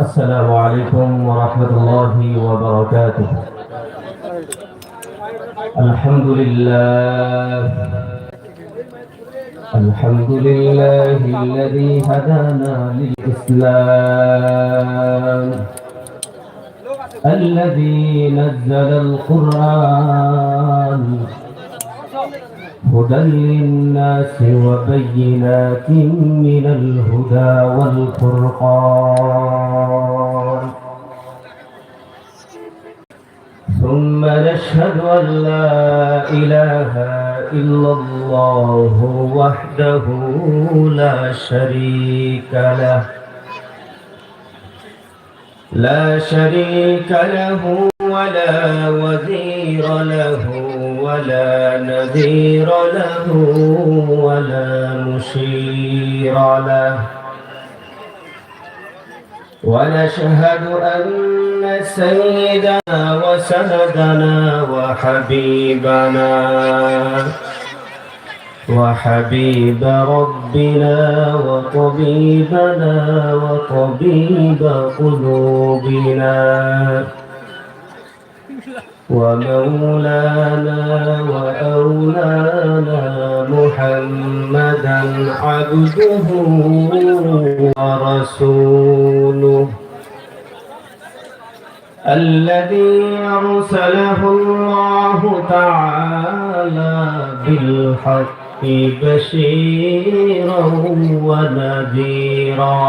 السلام عليكم ورحمة الله وبركاته. الحمد لله. الحمد لله الذي هدانا للإسلام. الذي نزل القرآن. هدى للناس وبينات من الهدى والفرقان. ثم نشهد أن لا إله إلا الله وحده لا شريك له. لا شريك له ولا وزير له. ولا نذير له ولا مشير له. ونشهد أن سيدنا وسندنا وحبيبنا وحبيب ربنا وطبيبنا وطبيب قلوبنا. ومولانا وأولانا محمدا عبده ورسوله. الذي أرسله الله تعالى بالحق بشيرا ونذيرا.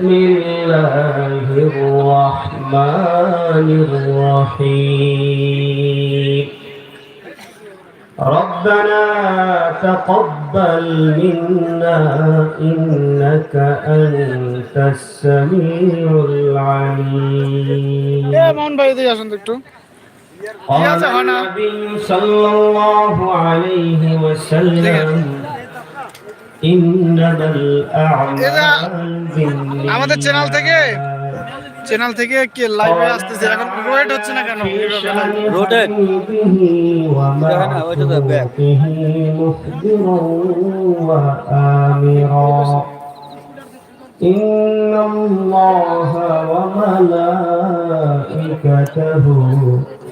بسم الله الرحمن الرحيم ربنا تقبل منا إنك أنت السميع العليم يا مان بيدي يا شندكتو قال النبي صلى الله عليه وسلم আমাদের চ্যানেল থেকে চ্যানেল থেকে কে লাইভে আসতেছে এখন রোয়েট হচ্ছে না কেন Rotate. দেখেন না, ওইটা তো back. وآمرا إن الله وملائكته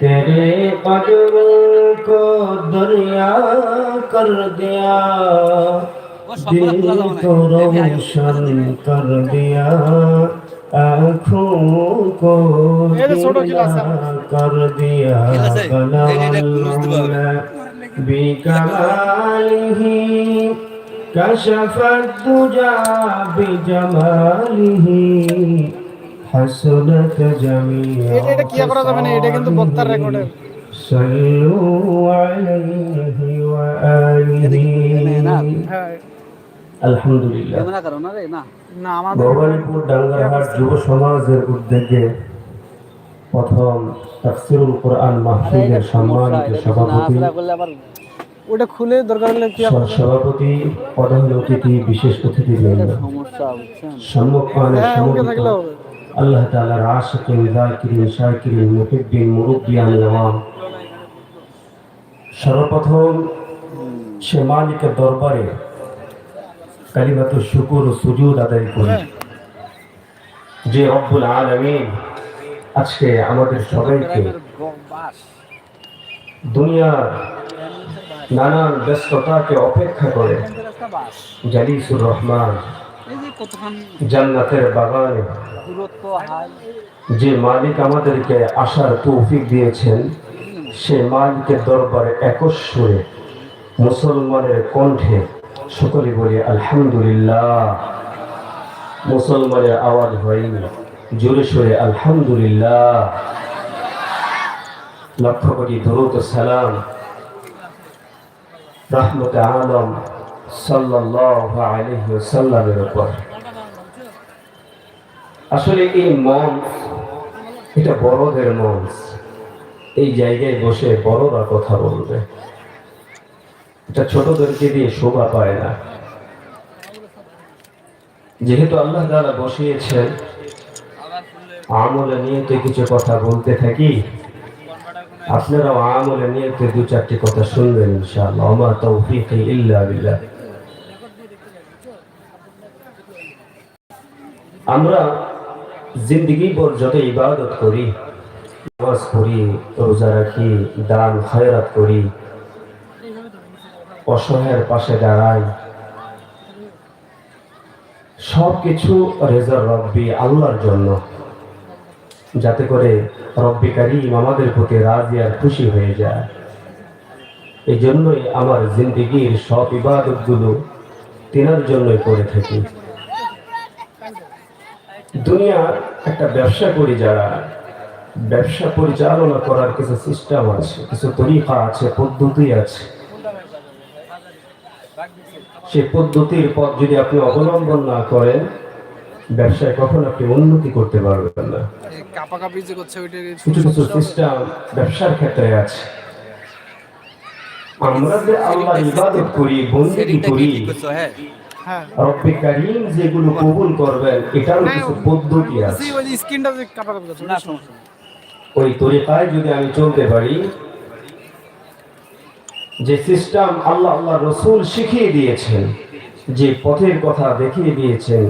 तेरे कदमों को दुनिया कर दिया। दिल को रोशन कर दिया। आँखों को कर दिया। बिकमाली कशफ तुझा बिजमाल ही। حسنت جميع এটা এটা কি করা যাবে না এটা কিন্তু বক্তার রেকর্ডের صلوا عليه وآله হ্যাঁ الحمد لله না করো না রে না না আমাদের ভবানীপুর ডাঙ্গারহাট যুব সমাজের উদ্যোগে প্রথম তাফসিরুল কোরআন মাহফিলের সম্মানিত সভাপতি না করলে আবার ওটা খুলে দরকার হলে কি হবে? সভাপতি প্রধান অতিথি বিশেষ অতিথি বৃন্দ সমস্যা আল্লাহ তাআলার আশিকিন যাকিরিন শাকিরিন মুহিব্বিন, মুরব্বিয়ান নামাম সর্বপ্রথম সে মালিকের দরবারে কালিমাতু শুকুর ও সুজুদ আদায় করি। যে রব্বুল আলামিন আজকে আমাদের সবাইকে দুনিয়ার নানান ব্যস্ততাকে অপেক্ষা করে জালিসুর রহমান জান্নাতের বাগানে। যে মালিক আমাদেরকে আসার তৌফিক দিয়েছেন সে মালিকের দরবারে একশ সুরে মুসলমানের কণ্ঠে সকলে বলি আলহামদুলিল্লাহ। মুসলমানের আওয়াজ হয়নি জোরে সোরে আলহামদুলিল্লাহ। লক্ষ কোটি দরুদ সালাম। রহমত আলম সাল্লাল্লাহু আলাইহি ওয়াসাল্লামের উপর। আসলে এই এটা বড়দের এই জায়গায় বসে বড়রা কথা বলবে। এটা ছোটদেরকে দিয়ে শোভা পায় না। যেহেতু আল্লাহ তাআলা বসিয়েছেন আমলে নিয়ে তো কিছু কথা বলতে থাকি, আপনারাও আমলে নিয়ে দু চারটি কথা শুনবেন ইনশাআল্লাহ। আমা তৌফিক ইল্লা বিল্লাহ। আমরা জিন্দগি ভর যত ইবাদত করি, নামাজ পড়ি, রোজা রাখি, দান, খায়রাত করি, অসহায়ের পাশে দাঁড়াই সব কিছু রেজার রব্বি আল্লাহর জন্য। যাতে করে রব্বি কারিম আমাদের প্রতি রাজি আর খুশি হয়ে যায়। এই জন্যই আমার জিন্দগির সব ইবাদতগুলো তেনার জন্যই করে থাকি। দুনিয়ার একটা ব্যবসা করি যারা, ব্যবসা পরিচালনা করার কিছু সিস্টেম আছে, কিছু তরিকা আছে, পদ্ধতি আছে। সেই পদ্ধতির পথ যদি আপনি অবলম্বন না করেন, ব্যবসায় কখন আপনি উন্নতি করতে পারবেন না। কিছু কিছু সিস্টেম ব্যবসার ক্ষেত্রে আছে। আমরা যে আল্লাহ ইবাদত করি, বন্দেগী করি রব্বে কারিম যেগুলো কবুল করবেন এটারও কিছু পদ্ধতি আছে। ওই স্ক্রিনটা যে কাপাকাপি না সমস্যা ওই তরিকায় যদি আমি চলতে পারি যে সিস্টেম আল্লাহ আল্লাহ রসুল শিখিয়ে দিয়েছেন যে পথের কথা দেখিয়ে দিয়েছেন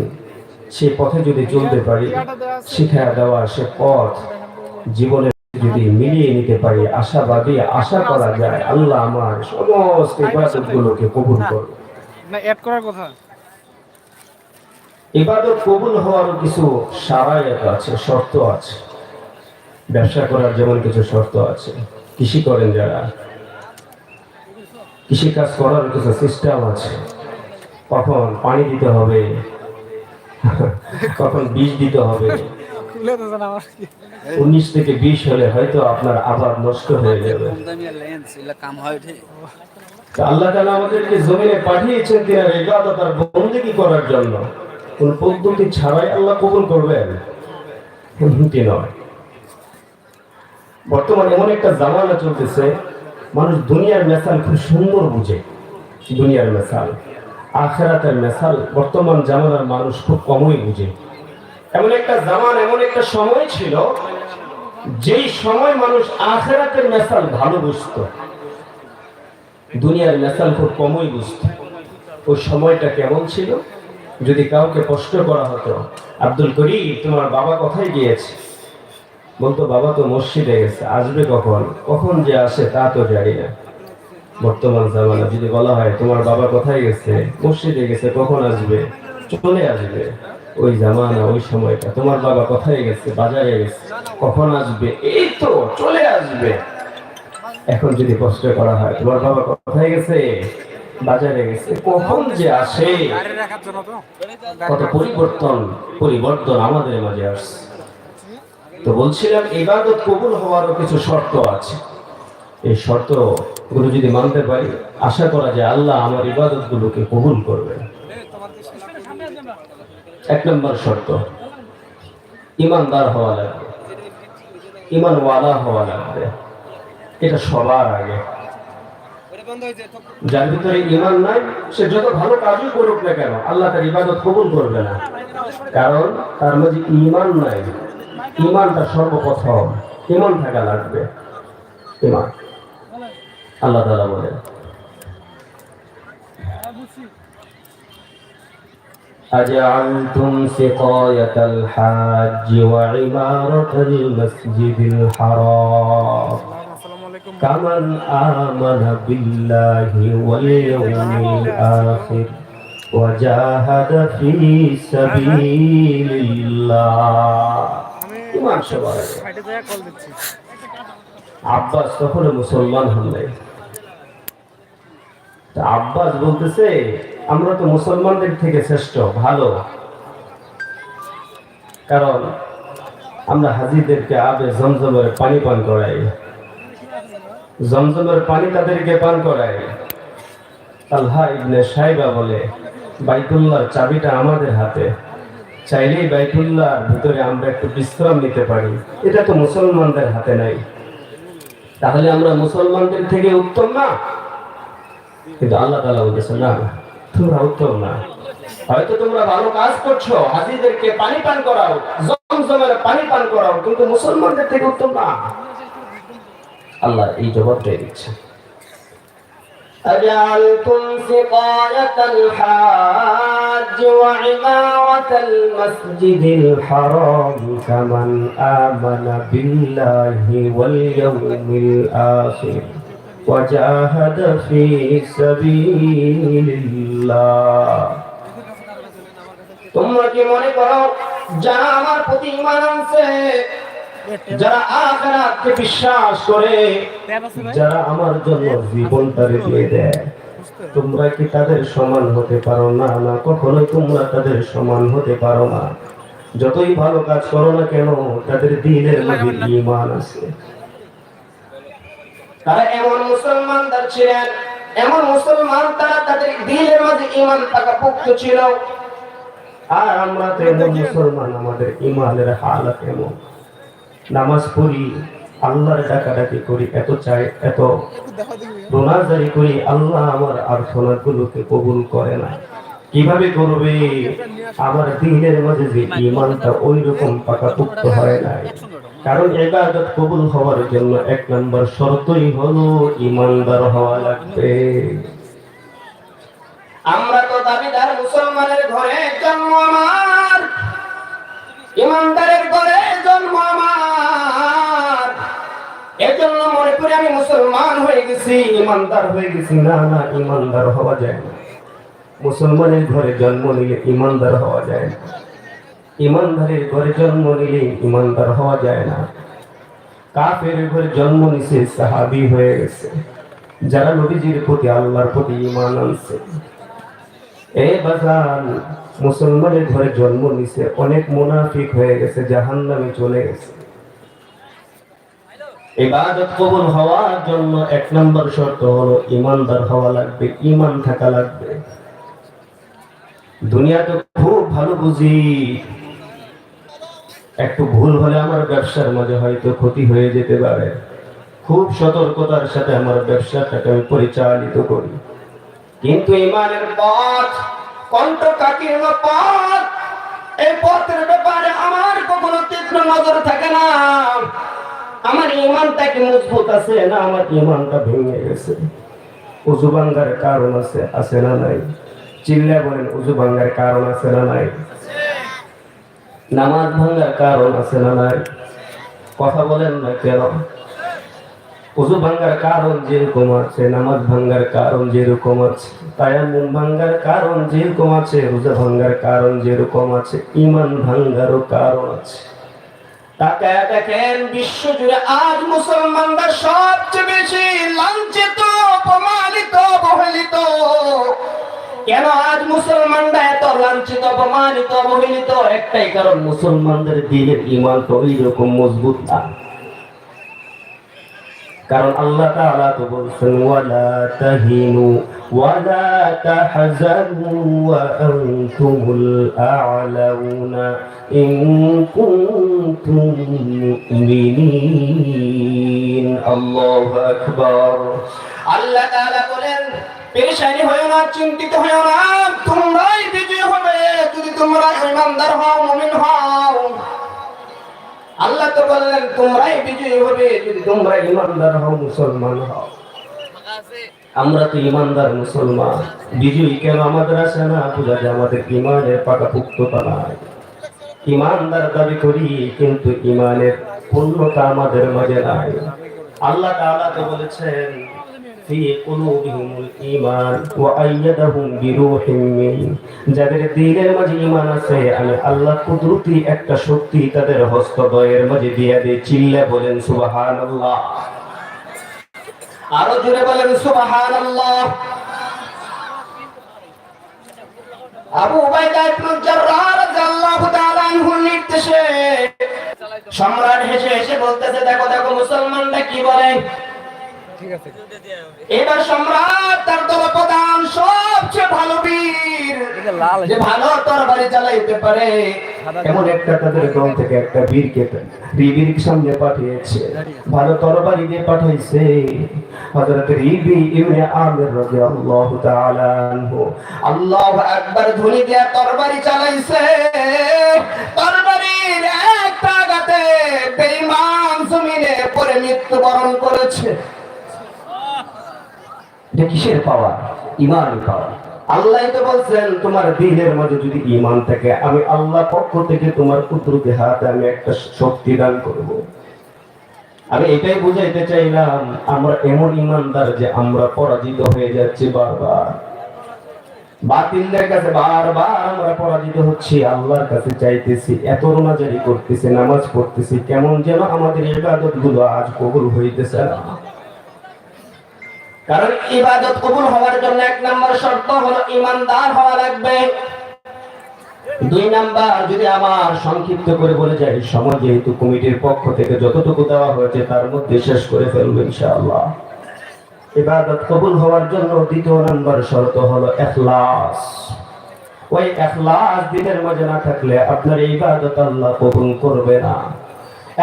সে পথে যদি চলতে পারি শিখা দেওয়া সে পথ জীবনে যদি মিলিয়ে নিতে পারি আশাবাদী আশা করা যায় আল্লাহ আমার সমস্ত ইবাদতগুলোকে কবুল করবে না অ্যাড করার কথা। ইবাদত কবুল হওয়ার কিছু সারায়ত আছে শর্ত আছে। ব্যবসা করার যেমন কিছু শর্ত আছে। কৃষি করেন যারা। কৃষি কাজ করার কিছু সিস্টেম আছে। কখন পানি দিতে হবে? কখন বীজ দিতে হবে? উনিশ থেকে বিশ হলে হয়তো আপনার আবার নষ্ট হয়ে যাবে। আল্লাহ তাআলা আমাদেরকে জমিনে পাঠিয়েছেন তিনার ইবাদত আর বন্দেগী করার জন্য। কোন পদ্ধতি ছাড়াই আল্লাহ কবুল করবেন? এমনটি নয়। বর্তমানে এমন একটা জামানা চলতেছে, মানুষ দুনিয়ার মেসাল খুব সুন্দর বুঝে, দুনিয়ার মেসাল। আখেরাতের মেসাল বর্তমান জামানার মানুষ খুব কমই বুঝে। এমন একটা জামান, এমন একটা সময় ছিল, যেই সময় মানুষ আখেরাতের মেসাল ভালো বুঝতো। দুনিয়ার মেসাল খুব কমই বুঝত। ওই সময়টা কেমন ছিল? যদি কাউকে প্রশ্ন করা হতো, আব্দুল করিম, তোমার বাবা কোথায় গিয়েছে? বলতো, বাবা তো মসজিদে গেছে, আসবে কখন? কখন যে আসে তা তো জানি না। বর্তমান জামানা যদি বলা হয়, তোমার বাবা কোথায় গেছে? মসজিদে গেছে, কখন আসবে? চলে আসবে। ওই জামানা, ওই সময়টা, তোমার বাবা কোথায় গেছে? বাজারে গেছে, কখন আসবে? এই তো, চলে আসবে। এখন যদি কষ্ট করা হয়, তোমার বাবা কোথায় গেছে? বাজারে গেছে। কখন যে আসে? কত পরিবর্তন পরিবর্তন আমাদের মাঝে আসছে। তো বলছিলাম, ইবাদত কবুল হওয়ারও কিছু শর্ত আছে। এই শর্তগুলো যদি মানতে পারি, আশা করা যায় আল্লাহ আমার ইবাদত গুলোকে কবুল করবে এক নম্বর শর্ত, ইমানদার হওয়া লাগবে। ইমান ইমানওয়ালা হওয়া লাগবে। এটা সবার আগে। যার ভিতরে ইমান নাই সে যত ভালো কাজই করুক না কেন আল্লাহ তার ইবাদত কবুল করবে না কারণ তার মাঝে ইমান নাই ইমানটা সর্বপ্রথম ইমান থাকা লাগবে ইমান আল্লাহ তাআলা বলেন أجعلتم سقاية الحاج وعمارة المسجد الحرام আসসালামু আলাইকুম كمن آمن بالله واليوم الآخر وجاهد في سبيل الله ইমান সবার আগে। সাইডে যায় কল দিচ্ছি আব্বাস তখন মুসলমান হন নাই তা আব্বাস বলতেছে আমরা তো মুসলমানদের থেকে শ্রেষ্ঠ ভালো কারণ আমরা হাজিদেরকে আবে জমজমের পানি পান করাই জমজমের পানি তাদেরকে পান করাই আল্লাহ ইবনে সাইবা বলে বাইতুল্লাহর চাবিটা আমাদের হাতে। চাইলেই বাইতুল্লাহর ভিতরে আমরা একটু বিশ্রাম নিতে পারি। এটা তো মুসলমানদের হাতে নাই। তাহলে আমরা মুসলমানদের থেকে উত্তম না? কিন্তু আল্লাহ তাআলা বলেছেন না না, তোমরা উত্তম না। হয়তো তোমরা ভালো কাজ করছ হাজিদেরকে পানি পান করাও জমজমের পানি পান করাও কিন্তু মুসলমানদের থেকে উত্তম না। আল্লাহ এই জবাবটাই দিচ্ছে أجعلتم سقاية الحاج وعمارة المسجد الحرام كمن آمن بالله واليوم الآخر وجاهد في سبيل الله তোমরা কি মনে করো যারা আমার প্রতি ইমান আনছে যারা আখেরাতকে বিশ্বাস করে, যারা আমার জন্য জীবনটারে দিয়ে দেয়, তোমরা কি তাদের সমান হতে পারো? না না, কখনোই তোমরা তাদের সমান হতে পারো না। যতই ভালো কাজ করো না কেন, তাদের দিনের মধ্যে ইমান আছে। তারা এমন মুসলমানদার ছিলেন, এমন মুসলমান তারা তাদের দিলের মাঝে ইমান থাকা পুক্ত ছিল। আর আমরা তো এমন মুসলমান, আমাদের ইমানের হালত এমন। নামাজ পড়ি, আল্লাহর ডাকাডাকি করি, এত চাই, এত রোনাজারি করি, আল্লাহ আমার আর্থনা গুলোকে কবুল করে না। কীভাবে করবে? আমার দিনের মাঝে যে ইমানটা ওই রকম পাকাপুক্ত হয় নাই। কারণ ইবাদত কবুল হওয়ার জন্য এক নম্বর শর্তই হলো ইমানদার হওয়া লাগবে। আমরা তো দাবিদার মুসলমানের ঘরে জন্ম আমার। ইমানদারের ঘরে জন্ম আমার এজন্য মনে করি আমি মুসলমান হয়ে গেছি, ইমানদার হয়ে গেছি। না না, ইমানদার হওয়া যায় না। মুসলমানের ঘরে জন্ম নিলে ইমানদার হওয়া যায় না। ইমানদারের ঘরে জন্ম নিলে ইমানদার হওয়া যায় না। কাফের ঘরে জন্ম নিছে সাহাবি হয়ে গেছে। যারা নবীজির প্রতি আল্লাহর প্রতি ইমান আনছে। এই বাজান, মুসলমানের ঘরে জন্ম নিছে, অনেক মুনাফিক হয়ে গেছে, জাহান্নামে চলে গেছে। ইবাদত কবুল হওয়ার জন্য এক নম্বর শর্ত হলো ইমানদার হওয়া লাগবে, ইমান থাকা লাগবে। দুনিয়া তো খুব ভালো বুঝি। একটু ভুল হলে আমার ব্যবসার মাঝে হয়তো ক্ষতি হয়ে যেতে পারে। খুব সতর্কতার সাথে আমার ব্যবসাটাকে আমি পরিচালিত করি। কিন্তু ইমানের পথ, কণ্ঠ কণ্ঠকাকীর্ণ পথ, এই পথের ব্যাপারে আমার কখনো তীক্ষ্ণ নজর থাকে না। আমার ইমানটা কি মজবুত আছে না আমার ইমানটা ভেঙে গেছে? উজু ভাঙ্গার কারণ আছে আছে না নাই? চিল্লা বলেন, উজু ভাঙ্গার কারণ আছে না নাই? নামাজ ভাঙ্গার কারণ আছে না নাই? কথা বলেন না কেন? উজু ভাঙ্গার কারণ যেরকম আছে, নামাজ ভাঙ্গার কারণ যেরকম আছে তায়ামুম ভাঙ্গার কারণ যেরকম আছে, রোজা ভাঙ্গার কারণ যেরকম আছে ইমান ভাঙ্গারও কারণ আছে। তাকায় দেখেন বিশ্ব জুড়ে আজ মুসলমানরা সবচেয়ে বেশি লাঞ্ছিত, অপমানিত, অবহেলিত। কেন আজ মুসলমানরা এত লাঞ্ছিত, অপমানিত, অবহেলিত? একটাই কারণ, মুসলমানদের দিনের ইমান তো ওই রকম মজবুত না। কারণ আল্লাহ তাআলা তো বলছেন, ওয়ালা তাহিনু ওয়ালা তাহজানু ওয়া আনতুমুল আ'লাউনা ইন কুনতুম মুমিনিন। আল্লাহু আকবার। আল্লাহ তাআলা বলেন, পেরেশানি হয়েও না, চিন্তিত হয়েও না, তোমরাই বিজয় হবে। যদি তোমরা ইমানদার হও, মুমিন হও আল্লাহ তো বললেন, তোমরাই বিজয়ী হবে যদি তোমরা ইমানদার হও, মুসলমান হও। আমরা তো ইমানদার মুসলমান। বিজয়ী কেন আমাদের আসে না? বোঝা যায় আমাদের ইমানের পাকা পুক্ততা নাই। ইমানদার দাবি করি, কিন্তু ইমানের পূর্ণতা আমাদের মাঝে নাই। আল্লাহ তো বলেছেন في قلوبهم الإيمان وأيدهم بروح من যাদের দিলের মাঝে ঈমান আছে আমি আল্লাহ কুদরতি একটা শক্তি তাদের হস্তদয়ের মাঝে দিয়ে দিয়ে চিল্লে বলেন সুবহানাল্লাহ আরো জোরে বলেন সুবহানাল্লাহ আবু উবাইদা ইবনে জাররাহ রাদিয়াল্লাহু তাআলা আনহুর নির্দেশে সম্রাট হেসে হেসে বলতেছে দেখো দেখো মুসলমানরা কি বলে এবার সম্রাট তার দলপ্রধান সবচেয়ে ভালো বীর। যে ভালো তরবারি চালাইতে পারে এমন একটা তাদের দল থেকে একটা বীরকে রিবির সামনে পাঠিয়েছে। ভালো তরবারি দিয়ে পাঠাইছে। হযরত রিবি ইবনে আমির রাদিয়াল্লাহু তাআলা আনহু। আল্লাহু আকবার ধ্বনি দিয়ে তরবারি চালাইছে তরবারির একটা আঘাতে বেঈমান জমিনে পড়ে মৃত্যুবরণ করেছে। এটা কিসের পাওয়া ইমানই পাওয়া আল্লাহ তো বলছেন, তোমার দিলের মধ্যে যদি ইমান থাকে, আমি আল্লাহ পক্ষ থেকে তোমার কুদরতি হাতে আমি একটা শক্তি দান করব। আমি এটাই বুঝাইতে চাইলাম, আমরা এমন ইমানদার যে আমরা পরাজিত হয়ে যাচ্ছি বারবার। বাতিলদের কাছে বারবার আমরা পরাজিত হচ্ছি, আল্লাহর কাছে চাইতেছি এত রোনাজারি করতেছি, নামাজ পড়তেছি, কেমন যেন আমাদের ইবাদতগুলো আজ কবুল হইতেছে না। কারণ ইবাদত কবুল হওয়ার জন্য এক নম্বর শর্ত হলো ইমানদার হওয়া লাগবে। দুই নাম্বার, যদি আমার সংক্ষিপ্ত করে বলে যাই সময় যেহেতু কমিটির পক্ষ থেকে যতটুকু দেওয়া হয়েছে, তার মধ্যে শেষ করে ফেলব ইনশাআল্লাহ। ইবাদত কবুল হওয়ার জন্য দ্বিতীয় নাম্বার শর্ত হলো এখলাস। ওই এখলাস দিনের মাঝে না থাকলে আপনার ইবাদত আল্লাহ কবুল করবে না।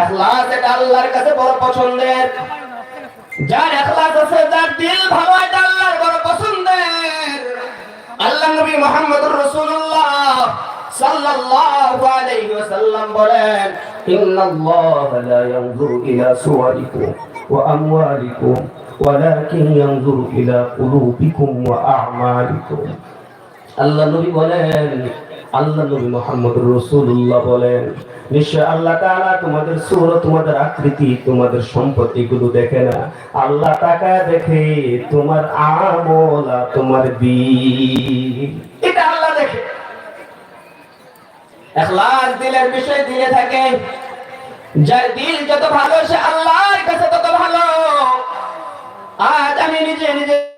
এখলাস এটা আল্লাহর কাছে বড় পছন্দের। যার এখলাস আছে, যার দিল ভালো এটা আল্লাহর বড় পছন্দের। আল্লাহ নবী মুহাম্মদুর সাল্লাল্লাহু আলাইহি ওয়াসাল্লাম বলেন, ইন্নাল্লাহা লা ইয়ানজুরু ইলা সুওয়ারিকুম ওয়া আমওয়ালিকুম ওয়ালাকিন ইয়ানজুরু ইলা কুলুবিকুম ওয়া আ'মালিকুম আল্লাহ নবী বলেন, আল্লাহ নবী মোহাম্মদ রসুল্লাহ বলেন নিশ্চয় আল্লাহ তাআলা তোমাদের সুর, তোমাদের আকৃতি, তোমাদের সম্পদ এগুলো দেখে না। আল্লাহ তাকা দেখে তোমার আমল আর তোমার দিল। এটা আল্লাহ দেখে। এখলাস দিলের বিষয় দিলে থাকে। যার দিল যত ভালো, সে আল্লাহর কাছে তত ভালো। আজ আমি নিজে নিজে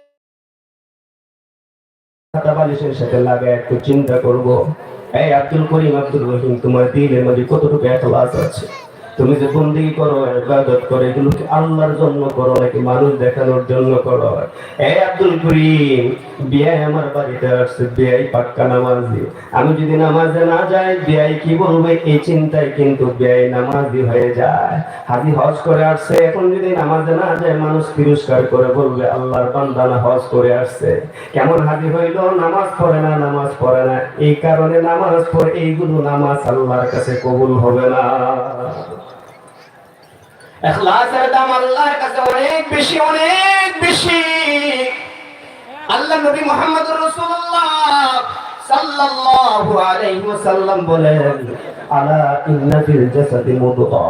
খাতা বালিশের সাথে লাগে একটু চিন্তা করব। এই আব্দুল করিম আব্দুল রহিম তোমার দিলের মধ্যে কতটুকু একলাস আছে? তুমি যে বন্দি করো, ইবাদত করো, এগুলো কি আল্লাহর জন্য করো নাকি মানুষ দেখানোর জন্য করো? এই আব্দুল করিম বিয়াই আমার বাড়িতে আসছে বিয়াই পাক্কা নামাজি। আমি যদি নামাজে না যাই বিয়াই কি বলবে? এই চিন্তায় কিন্তু বিয়াই নামাজি হয়ে যায়। হাজি হজ করে আসছে, এখন যদি নামাজে না যায়, মানুষ তিরস্কার করে বলবে, আল্লাহর বান্দানা হজ করে আসছে। কেমন হাজি হইল? নামাজ পড়ে না, নামাজ পড়ে না। এই কারণে নামাজ পড়ে, এইগুলো নামাজ আল্লাহর কাছে কবুল হবে না। এখলাসের দাম আল্লাহর কাছে অনেক বেশি অনেক বেশি। আল্লাহ নবী মোহাম্মদ রাসূলুল্লাহ সাল্লাল্লাহু আলাইহি ওয়াসাল্লাম বলেন, আলা ইন্না ফিল জাসাদি মুদগা।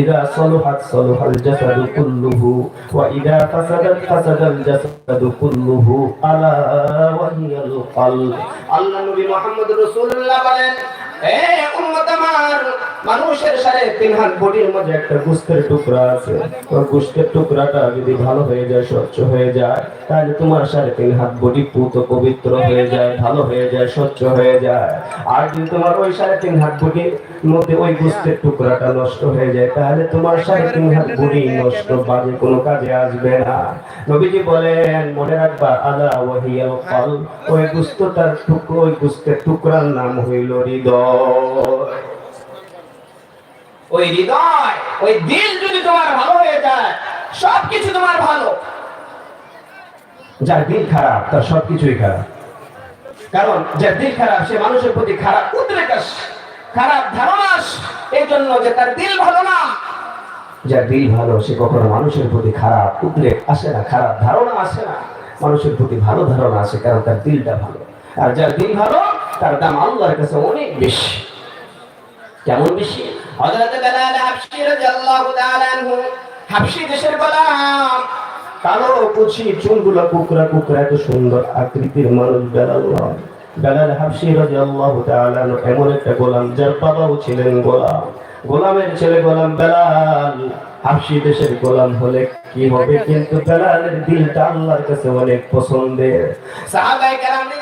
ইদা সলহাত সলহাল জাসাদু কুল্লুহু, ওয়া ইদা ফাসাদাত ফাসাদাল জাসাদু কুল্লুহু, আলা কলব। আল্লাহ নবী মুহাম্মদ রাসূলুল্লাহ বলেন, এ উম্মত আমার মানুষের সাড়ে তিন হাত বডির মধ্যে একটা গুস্তের টুকরা আছে। ওই গুস্তের টুকরাটা যদি ভালো হয়ে যায়, স্বচ্ছ হয়ে যায়, তাহলে তোমার সাড়ে তিন হাত বডি পুত পবিত্র হয়ে যায়, ভালো হয়ে যায়, স্বচ্ছ হয়ে যায়। আর যদি তোমার ওই সাড়ে তিন হাত বডির মধ্যে ওই গুস্তের টুকরাটা নষ্ট হয়ে যায়, তাহলে তোমার সাড়ে তিন হাত বডি নষ্ট বাজে, কোনো কাজে আসবে না। নবীজি বলেন, মনে রাখবা, আলা ওয়াহিয়াল কল ওই গুস্তটার টুকরো ওই গুস্তের টুকরার নাম হইল হৃদয়। ওই হৃদয় ওই দিল যদি তোমার ভালো হয়ে যায় সবকিছু তোমার ভালো। যার দিল খারাপ তার সবকিছুই খারাপ। কারণ যার দিল খারাপ সে মানুষের প্রতি খারাপ উদ্রেক আসে, খারাপ ধারণা এই জন্য যে তার দিল ভালো না। যার দিল ভালো সে কখনো মানুষের প্রতি খারাপ উদ্রেক আসে না খারাপ ধারণা আসে না। মানুষের প্রতি ভালো ধারণা আসে কারণ তার দিলটা ভালো। আর যার দিল ভালো তার দাম আল্লাহর কাছে অনেক বেশি। কেমন বেশি? হযরত বেলাল হাবশী রাদিয়াল্লাহু তাআলা আনহু হাবশী দেশের গোলাম। কালো কুচি চুলগুলো কুকরা কুকরা এত সুন্দর আকৃতির মানুষ বেলাল বেলাল হাবশী রাদিয়াল্লাহু তাআলা এমন একটা গোলাম যার বাবাও ছিলেন গোলাম। গোলামের ছেলে গোলাম বেলাল। হাবশী দেশের গোলাম হলে কি হবে? কিন্তু বেলালের দিলটা আল্লাহর কাছে অনেক পছন্দের। সাহাবায়ে কেরাম